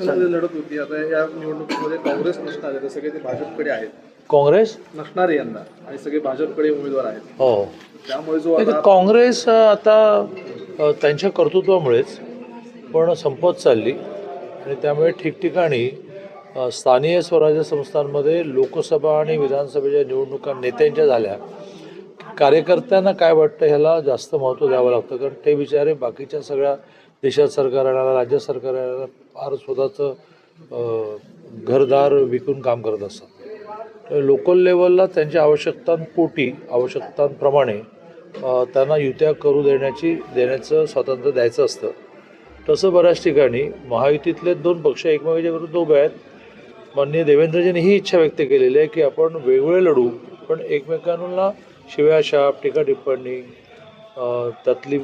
इलेक्शनमध्ये लढत होती. आता या निवडणुकीमध्ये काँग्रेस नसणार आहे तर सगळे ते भाजपकडे आहेत. काँग्रेस? नसणार आहे यंदा आणि सगळे भाजपकडे उमेदवार आहेत. हो. त्यामुळे जो नाही तर आता काँग्रेस अ, आता अ, त्यांच्या कर्तृत्वामुळेच पण संपत चालली. आणि त्यामुळे ठिकठिकाणी अ, स्थानीय स्वराज्य संस्थांमध्ये लोकसभा आणि विधानसभेच्या निवडणुका नेत्यांच्या झाल्या. कार्यकर्त्यांना काय वाटतं ह्याला जास्त महत्त्व द्यावं लागतं? कारण ते बिचारे बाकीच्या सगळ्या देशात सरकार आणायला राज्य सरकार आणायला फार स्वतःचं घरदार विकून काम करत असतात. लोकल लेवलला त्यांच्या आवश्यकतांपोटी आवश्यकतांप्रमाणे त्यांना युत्या करू देण्याची देण्याचं स्वातंत्र्य द्यायचं असतं. तसं बऱ्याच ठिकाणी महायुतीतले दोन पक्ष एकमेकाच्या विरुद्ध उभे आहेत. माननीय देवेंद्रजींनी ही इच्छा व्यक्त केलेली आहे की आपण वेगवेगळे लढू पण एकमेकांना शिव्याशाप टीका टिप्पणी त्यातली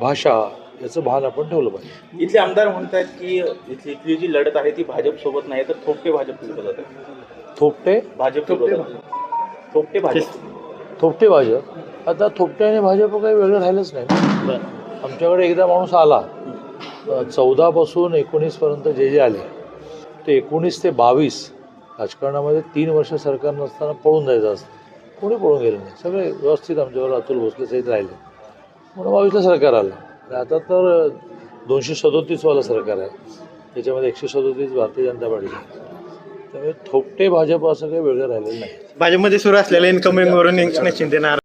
भाषा याचं भान आपण ठेवलं पाहिजे. इथले आमदार म्हणतात की इथली इथली जी लढत आहे ती भाजप सोबत नाही तर थोपटे भाजप विरोधात आहे थोपटे? भाजप थोपटे भाजप. थोपटे भाजप? आता थोपटे आणि भाजप काही वेगळं राहिलंच नाही आमच्याकडे एकदा माणूस आला. चौदापासून एकोणीसपर्यंत जे जे आले ते एकोणीस ते बावीस राजकारणामध्ये तीन वर्ष सरकार नसताना पळून जायचं असतं. कोणी पळून गेलं नाही? सगळे व्यवस्थित आमच्यावर अतुल भोसले सहित राहिले. म्हणून बावीसला सरकार आलं. आता तर दोनशे सदोतीसवालं सरकार आहे. त्याच्यामध्ये एकशे सदोतीस भारतीय जनता पार्टी त्यामुळे थोपटे भाजप असं काही वेगळं राहिलेलं नाही. भाजपमध्ये सुरू असलेल्या इन्कमिंगवरून वरून शिंदे नाराज